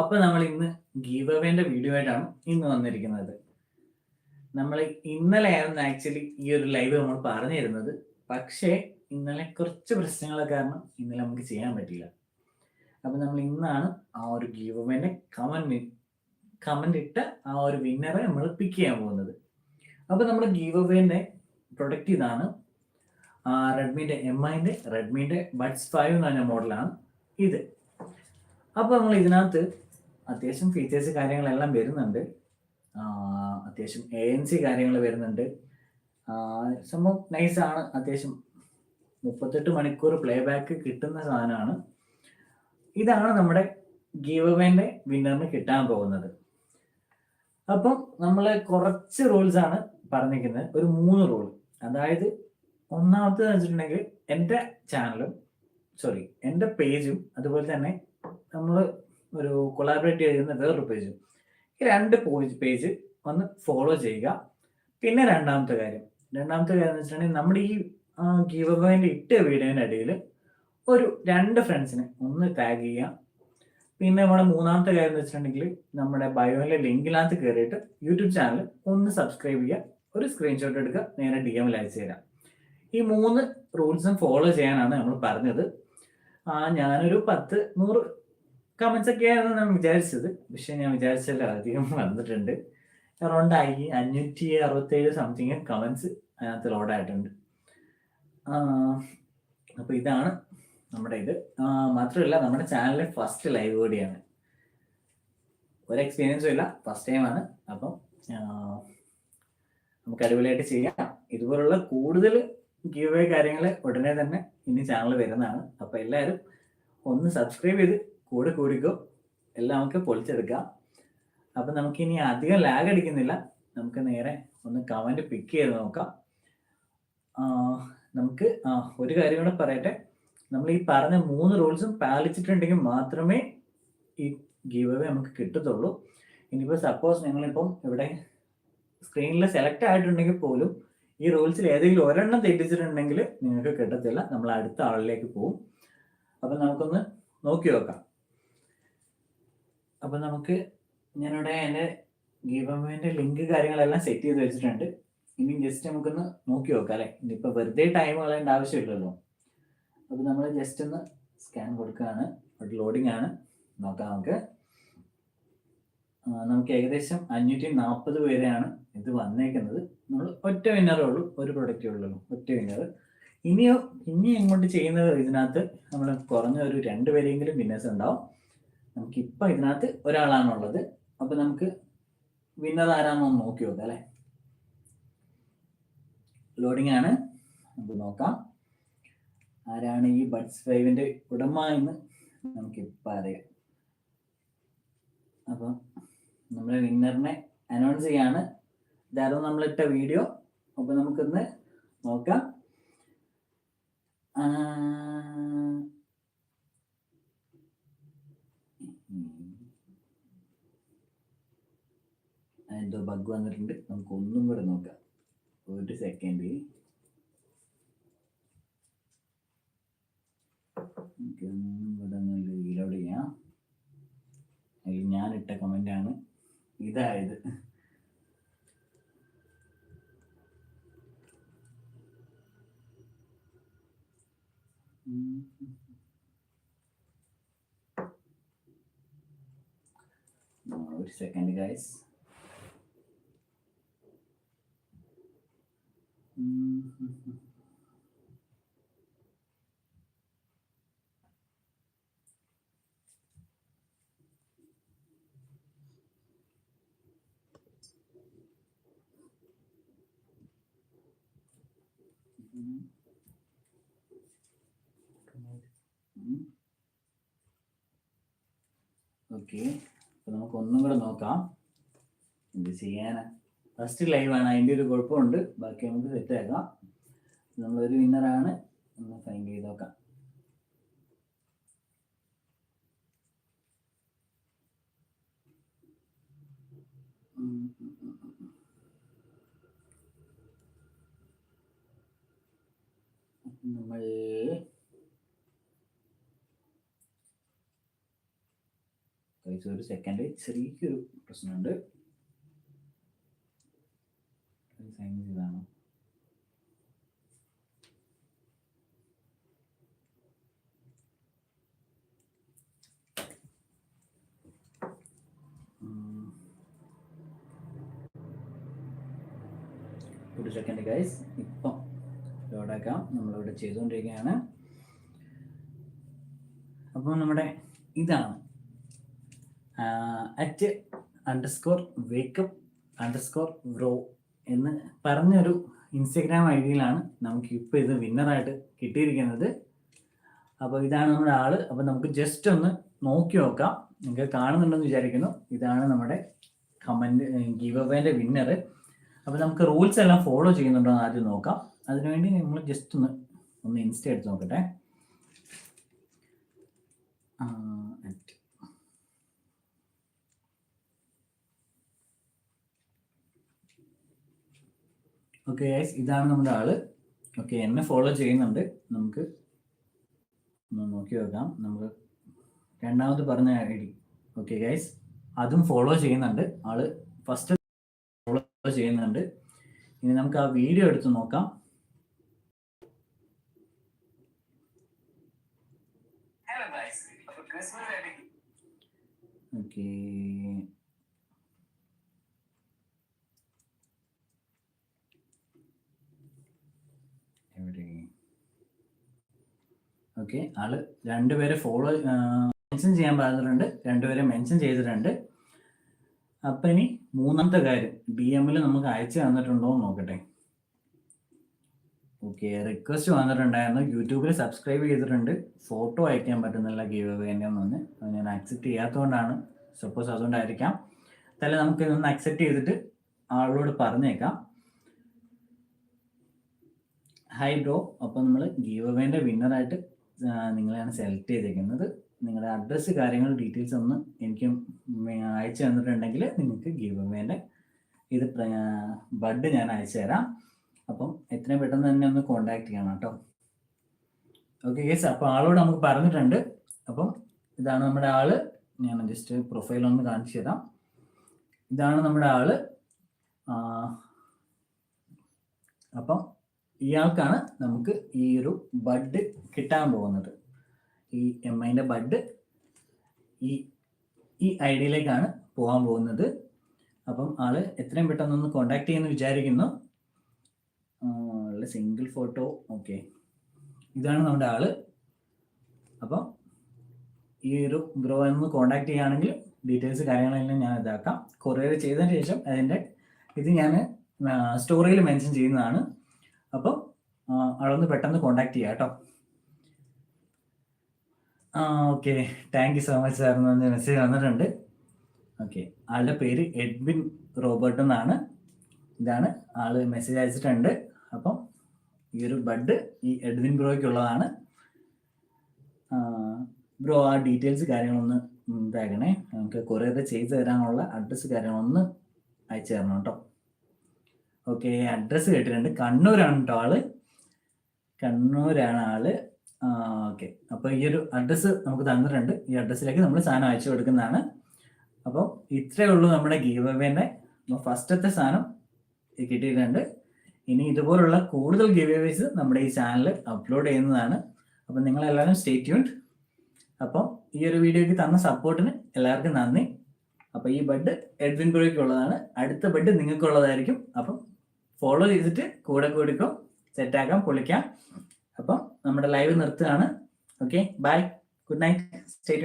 അപ്പൊ നമ്മൾ ഇന്ന് ഗീവ് അവേന്റെ വീഡിയോ ആയിട്ടാണ് ഇന്ന് വന്നിരിക്കുന്നത്. നമ്മൾ ഇന്നലെയായിരുന്നു ആക്ച്വലി ഈ ഒരു ലൈവ് നമ്മൾ പറഞ്ഞിരുന്നത് പക്ഷേ ഇന്നലെ കുറച്ച് പ്രശ്നങ്ങളെ കാരണം ഇന്നലെ നമുക്ക് ചെയ്യാൻ പറ്റില്ല അപ്പൊ നമ്മൾ ഇന്നാണ് ആ ഒരു ഗീവ് കമന്റ് കമന്റ് ഇട്ട് ആ ഒരു വിന്നറെ നമ്മൾ പിക്ക് ചെയ്യാൻ പോകുന്നത്. അപ്പൊ നമ്മുടെ ഗീവ് പ്രൊഡക്റ്റ് ഇതാണ്. റെഡ്മിന്റെ എം ഐന്റെ റെഡ്മിന്റെ ബഡ്സ് ഫൈവ് എന്ന് പറഞ്ഞ മോഡലാണ് ഇത്. അപ്പോൾ നമ്മൾ ഇതിനകത്ത് അത്യാവശ്യം ഫീച്ചേഴ്സ് കാര്യങ്ങളെല്ലാം വരുന്നുണ്ട്. അത്യാവശ്യം എ എൻ സി കാര്യങ്ങൾ വരുന്നുണ്ട്. സംഭവം നൈസാണ് അത്യാവശ്യം മുപ്പത്തെട്ട് മണിക്കൂർ പ്ലേ ബാക്ക് കിട്ടുന്ന സാധനമാണ്. ഇതാണ് നമ്മുടെ ഗീവ് വിന്നറിന് കിട്ടാൻ പോകുന്നത്. അപ്പം നമ്മൾ കുറച്ച് റൂൾസ് ആണ് പറഞ്ഞിരിക്കുന്നത്. ഒരു മൂന്ന് റൂൾ അതായത് ഒന്നാമത്തെ വെച്ചിട്ടുണ്ടെങ്കിൽ എന്റെ ചാനലും സോറി എന്റെ പേജും അതുപോലെ തന്നെ നമ്മൾ ഒരു കൊളാബറേറ്റ് ചെയ്യുന്ന വേറൊരു പേജും ഈ രണ്ട് പേജ് ഒന്ന് ഫോളോ ചെയ്യുക. പിന്നെ രണ്ടാമത്തെ കാര്യം. രണ്ടാമത്തെ കാര്യം എന്ന് വെച്ചിട്ടുണ്ടെങ്കിൽ നമ്മുടെ ഈ ഗീവ് അവന്റെ ഇട്ട വീഡിയോന്റെ ഇടയിൽ ഒരു രണ്ട് ഫ്രണ്ട്സിനെ ഒന്ന് ടാഗ് ചെയ്യുക. പിന്നെ നമ്മുടെ മൂന്നാമത്തെ കാര്യം എന്ന് വെച്ചിട്ടുണ്ടെങ്കിൽ നമ്മുടെ ബയോയിലെ ലിങ്കിനകത്ത് കയറിയിട്ട് യൂട്യൂബ് ചാനൽ ഒന്ന് സബ്സ്ക്രൈബ് ചെയ്യുക. ഒരു സ്ക്രീൻഷോട്ട് എടുക്കുക. നേരെ ഡി എമ്മിൽ അയച്ചു തരാം. ഈ മൂന്ന് റൂൾസും ഫോളോ ചെയ്യാനാണ് നമ്മൾ പറഞ്ഞത്. ഞാനൊരു പത്ത് നൂറ് കമന്റ്സ് ഒക്കെ ആയിരുന്നു ഞാൻ വിചാരിച്ചത്. പക്ഷെ ഞാൻ വിചാരിച്ചല്ല അധികം വന്നിട്ടുണ്ട്. അറൗണ്ട് അഞ്ഞൂറ്റി അറുപത്തേഴ് സംതിങ് കമൻസ് അതിനകത്ത് ലോഡ് ആയിട്ടുണ്ട്. അപ്പോൾ ഇതാണ് നമ്മുടെ ഇത്. മാത്രമല്ല നമ്മുടെ ചാനലിലെ ഫസ്റ്റ് ലൈവ് കൂടിയാണ്. ഒരു എക്സ്പീരിയൻസും ഇല്ല ഫസ്റ്റ് ടൈമാണ് അപ്പം ആ, നമുക്ക് അടിപൊളിയായിട്ട് ചെയ്യാം. ഇതുപോലുള്ള കൂടുതൽ ഗീവ് കാര്യങ്ങൾ ഉടനെ തന്നെ ഇനി ചാനൽ വരുന്നതാണ്. അപ്പോൾ എല്ലാവരും ഒന്ന് സബ്സ്ക്രൈബ് ചെയ്ത് കൂടെ കൂടിക്കോ എല്ലാം നമുക്ക് പൊളിച്ചെടുക്കാം. അപ്പം നമുക്ക് ഇനി അധികം ലാഗ് അടിക്കുന്നില്ല. നമുക്ക് നേരെ ഒന്ന് കമന്റ് പിക്ക് ചെയ്ത് നോക്കാം. നമുക്ക് ഒരു കാര്യം കൂടെ പറയട്ടെ. നമ്മൾ ഈ പറഞ്ഞ മൂന്ന് റൂൾസും പാലിച്ചിട്ടുണ്ടെങ്കിൽ മാത്രമേ ഈ ഗീവ് അവേ നമുക്ക് കിട്ടത്തുള്ളൂ. ഇനിയിപ്പോൾ സപ്പോസ് ഞങ്ങളിപ്പം ഇവിടെ സ്ക്രീനിൽ സെലക്ട് ആയിട്ടുണ്ടെങ്കിൽ പോലും ഈ റൂൾസിൽ ഏതെങ്കിലും ഒരെണ്ണം തെറ്റിച്ചിട്ടുണ്ടെങ്കിൽ നിങ്ങൾക്ക് കിട്ടത്തില്ല. നമ്മൾ അടുത്ത ആളിലേക്ക് പോകും. അപ്പം നമുക്കൊന്ന് നോക്കി നോക്കാം. അപ്പം നമുക്ക് ഞാനിവിടെ എന്റെ ഗീവ് ലിങ്ക് കാര്യങ്ങളെല്ലാം സെറ്റ് ചെയ്ത് വെച്ചിട്ടുണ്ട്. ഇനി ജസ്റ്റ് നമുക്കൊന്ന് നോക്കി നോക്കാം അല്ലേ? ഇനിയിപ്പോൾ വെറുതെ ടൈം കളയേണ്ട ആവശ്യമില്ലല്ലോ. അപ്പോൾ നമ്മൾ ജസ്റ്റ് ഒന്ന് സ്കാൻ കൊടുക്കുകയാണ്. ലോഡിംഗ് ആണ്. നോക്കാം നമുക്ക്. നമുക്ക് ഏകദേശം അഞ്ഞൂറ്റി നാൽപ്പത് പേരെയാണ് ഇത് വന്നേക്കുന്നത്. നമ്മൾ ഒറ്റ വിന്നറേ ഉള്ളൂ. ഒരു പ്രൊഡക്റ്റേ ഉള്ളൂ. ഒറ്റ വിന്നർ ഇനിയോ ഇനി എങ്ങോട്ട് ചെയ്യുന്നത് ഇതിനകത്ത്? നമ്മൾ കുറഞ്ഞ ഒരു രണ്ട് പേരെങ്കിലും വിന്നേഴ്സ് ഉണ്ടാവും. നമുക്ക് ഇപ്പൊ ഇതിനകത്ത് ഒരാളാണുള്ളത്. അപ്പൊ നമുക്ക് വിന്നർ ആരാണെന്ന് നോക്കി നോക്കാം അല്ലെ? ലോഡിംഗ് ആണ്. നമുക്ക് നോക്കാം. ആരാണ് ഈ ബഡ്സ് ഫൈവിന്റെ ഉടമ എന്ന് നമുക്ക് ഇപ്പൊ അറിയാം. അപ്പം നമ്മൾ വിന്നറിനെ അനൗൺസ് ചെയ്യാണ്. ഇതായിരുന്നു നമ്മളിട്ട വീഡിയോ അപ്പൊ നമുക്കിന്ന് നോക്കാം ആ, ഉം. എന്തോ ബഗ് വന്നിട്ടുണ്ട്. നമുക്ക് ഒന്നും കൂടെ നോക്കാം. ഒരു സെക്കൻഡ് കൂടെ ഒന്ന് റീലോഡ് ചെയ്യാം. ഇതായത്. ഒരു സെക്കൻഡ് ഗൈസ് ഓക്കെ അപ്പൊ നമുക്ക് ഒന്നും കൂടെ നോക്കാം എന്ത് ചെയ്യാനാ ഫസ്റ്റ് ലൈവ് ആണ്. അതിന്റെ ഒരു കുഴപ്പമുണ്ട്. ബാക്കി നമുക്ക് സെറ്റ് ആക്കാം നമ്മളൊരു വിന്നറാണ് ഒന്ന് ഫൈൻ ചെയ്ത് നോക്കാം. ഒരു സെക്കൻഡ് ചെറിയൊരു പ്രശ്നമുണ്ട്. സൈൻ ഉം. ഒരു സെക്കൻഡ് ഗൈസ് ഇപ്പം ലോഡാക്കാം നമ്മളിവിടെ ചെയ്തുകൊണ്ടിരിക്കുകയാണ്. അപ്പോൾ നമ്മുടെ ഇതാണ് at underscore wake up underscore grow എന്ന് പറഞ്ഞൊരു ഇൻസ്റ്റഗ്രാം ഐ ഡിയിലാണ് നമുക്ക് ഇപ്പോൾ ഇത് വിന്നറായിട്ട് കിട്ടിയിരിക്കുന്നത്. അപ്പോൾ ഇതാണ് നമ്മുടെ ആൾ. അപ്പോൾ നമുക്ക് ജസ്റ്റ് ഒന്ന് നോക്കി നോക്കാം. നിങ്ങൾക്ക് കാണുന്നുണ്ടെന്ന് വിചാരിക്കുന്നു. ഇതാണ് നമ്മുടെ കമന്റ് ഗീവ് അവേന്റെ വിന്നർ അപ്പോൾ നമുക്ക് റൂൾസ് എല്ലാം ഫോളോ ചെയ്യുന്നുണ്ടോ എന്ന് ആദ്യം നോക്കാം. അതിനുവേണ്ടി നമ്മൾ ജസ്റ്റ് ഒന്ന് ഒന്ന് ഇൻസ്റ്റ എടുത്ത് നോക്കട്ടെ. ഓക്കെ ഗൈസ് ഇതാണ് നമ്മുടെ ആൾ. ഓക്കെ എന്നെ ഫോളോ ചെയ്യുന്നുണ്ട്. നമുക്ക് ഒന്ന് നോക്കി നോക്കാം. നമുക്ക് രണ്ടാമത് പറഞ്ഞ ഐ ഡി. ഓക്കെ ഗൈസ് അതും ഫോളോ ചെയ്യുന്നുണ്ട്. ആൾ ഫസ്റ്റ് ഫോളോ ചെയ്യുന്നുണ്ട്. ഇനി നമുക്ക് ആ വീഡിയോ എടുത്ത് നോക്കാം. ഓക്കെ ഓക്കെ ആൾ രണ്ടുപേരെ ഫോളോ മെൻഷൻ ചെയ്യാൻ പറഞ്ഞിട്ടുണ്ട് രണ്ടുപേരെ മെൻഷൻ ചെയ്തിട്ടുണ്ട്. അപ്പൊ ഇനി മൂന്നാമത്തെ കാര്യം ഡി എമ്മിൽ നമുക്ക് അയച്ചു തന്നിട്ടുണ്ടോ എന്ന് നോക്കട്ടെ. ഓക്കെ റിക്വസ്റ്റ് വന്നിട്ടുണ്ടായിരുന്നു. യൂട്യൂബിൽ സബ്സ്ക്രൈബ് ചെയ്തിട്ടുണ്ട്. ഫോട്ടോ അയക്കാൻ പറ്റുന്നില്ല ഗീവ് വേണ്ടി ഒന്ന് ഞാൻ അക്സെപ്റ്റ് ചെയ്യാത്തതുകൊണ്ടാണ് സപ്പോസ് അതുകൊണ്ടായിരിക്കാം. തല നമുക്ക് ഇതൊന്ന് അക്സെപ്റ്റ് ചെയ്തിട്ട് ആളോട് പറഞ്ഞേക്കാം. ഹൈ ബ്രോ അപ്പോൾ നമ്മൾ ഗീവ് വേന്റെ വിന്നറായിട്ട് നിങ്ങളെയാണ് സെലക്ട് ചെയ്തേക്കുന്നത്. നിങ്ങളുടെ അഡ്രസ്സ് കാര്യങ്ങൾ ഡീറ്റെയിൽസ് ഒന്ന് എനിക്ക് അയച്ചു തന്നിട്ടുണ്ടെങ്കിൽ നിങ്ങൾക്ക് ഗീവ് വേന്റെ ഇത് ബഡ് ഞാൻ അയച്ചു തരാം. അപ്പം എത്രയും പെട്ടെന്ന് തന്നെ ഒന്ന് കോണ്ടാക്ട് ചെയ്യണം കേട്ടോ. ഓക്കെ ഗേസ് അപ്പോൾ ആളോട് നമുക്ക് പറഞ്ഞിട്ടുണ്ട്. അപ്പം ഇതാണ് നമ്മുടെ ആൾ. ഞാൻ ജസ്റ്റ് പ്രൊഫൈൽ ഒന്ന് കാണിച്ചു തരാം. ഇതാണ് നമ്മുടെ ആൾ. അപ്പം ഇയാൾക്കാണ് നമുക്ക് ഈ ഒരു ബഡ് കിട്ടാൻ പോകുന്നത്. ഈ എം ഐന്റെ ബഡ് ഈ ഈ ഐ ഡിയിലേക്കാണ് പോകാൻ പോകുന്നത്. അപ്പം ആൾ എത്രയും പെട്ടെന്ന് ഒന്ന് കോണ്ടാക്ട് ചെയ്യുമെന്ന് വിചാരിക്കുന്നു. സിംഗിൾ ഫോട്ടോ ഓക്കെ ഇതാണ് നമ്മുടെ ആൾ. അപ്പം ഈ ഒരു ബ്രോ എന്ന് കോണ്ടാക്ട് ചെയ്യുകയാണെങ്കിൽ ഡീറ്റെയിൽസ് കാര്യങ്ങളെല്ലാം ഞാൻ ഇതാക്കാം. കൊറിയർ ചെയ്തതിന് ശേഷം അതിന്റെ ഇത് ഞാൻ സ്റ്റോറിയിൽ മെൻഷൻ ചെയ്യുന്നതാണ്. അപ്പം അളന്ന് പെട്ടെന്ന് കോണ്ടാക്ട് ചെയ്യാം കേട്ടോ. ആ okay thank you so much sir എന്ന് മെസ്സേജ് വന്നിട്ടുണ്ട്. ഓക്കെ ആളുടെ പേര് എഡ്വിൻ റോബർട്ട് എന്നാണ്. ഇതാണ് ആൾ മെസ്സേജ് അയച്ചിട്ടുണ്ട്. അപ്പം ഈ ഒരു ബഡ് ഈ എഡ്വിൻ ബ്രോയ്ക്ക് ബ്രോയ്ക്കുള്ളതാണ് ബ്രോ ആ ഡീറ്റെയിൽസ് കാര്യങ്ങളൊന്ന് ഇതാക്കണേ. നമുക്ക് കുറേ ചെയ്തു തരാനുള്ള അഡ്രസ്സ് കാര്യങ്ങളൊന്ന് അയച്ചു തരണം കേട്ടോ. ഓക്കെ അഡ്രസ്സ് കേട്ടിട്ടുണ്ട്. കണ്ണൂരാണ് കേട്ടോ ആൾ. കണ്ണൂരാണ് ആൾ. ഓക്കെ അപ്പോൾ ഈ ഒരു അഡ്രസ്സ് നമുക്ക് തന്നിട്ടുണ്ട്. ഈ അഡ്രസ്സിലേക്ക് നമ്മൾ സാധനം അയച്ചു കൊടുക്കുന്നതാണ്. അപ്പോൾ ഇത്രയേ ഉള്ളൂ നമ്മുടെ ഗീവ് അവേന്റെ ഫസ്റ്റത്തെ സാധനം കിട്ടിയിട്ടുണ്ട്. ഇനി ഇതുപോലുള്ള കൂടുതൽ ഗീവ് അവേസ് നമ്മുടെ ഈ ചാനൽ അപ്ലോഡ് ചെയ്യുന്നതാണ്. അപ്പം നിങ്ങളെല്ലാവരും സ്റ്റേ ട്യൂൺഡ് അപ്പം ഈ ഒരു വീഡിയോയ്ക്ക് തന്ന സപ്പോർട്ടിന് എല്ലാവർക്കും നന്ദി. അപ്പോൾ ഈ ബഡ് എഡ്വിൻ ബ്രോയ്ക്ക് ഉള്ളതാണ് അടുത്ത ബഡ് നിങ്ങൾക്കുള്ളതായിരിക്കും. അപ്പം ഫോളോ ചെയ്തിട്ട് കൂടെ കൂടിക്കോ സെറ്റാക്കാം പൊളിക്കാം. അപ്പം നമ്മുടെ ലൈവ് നിർത്തുകയാണ്. Okay bye good night stay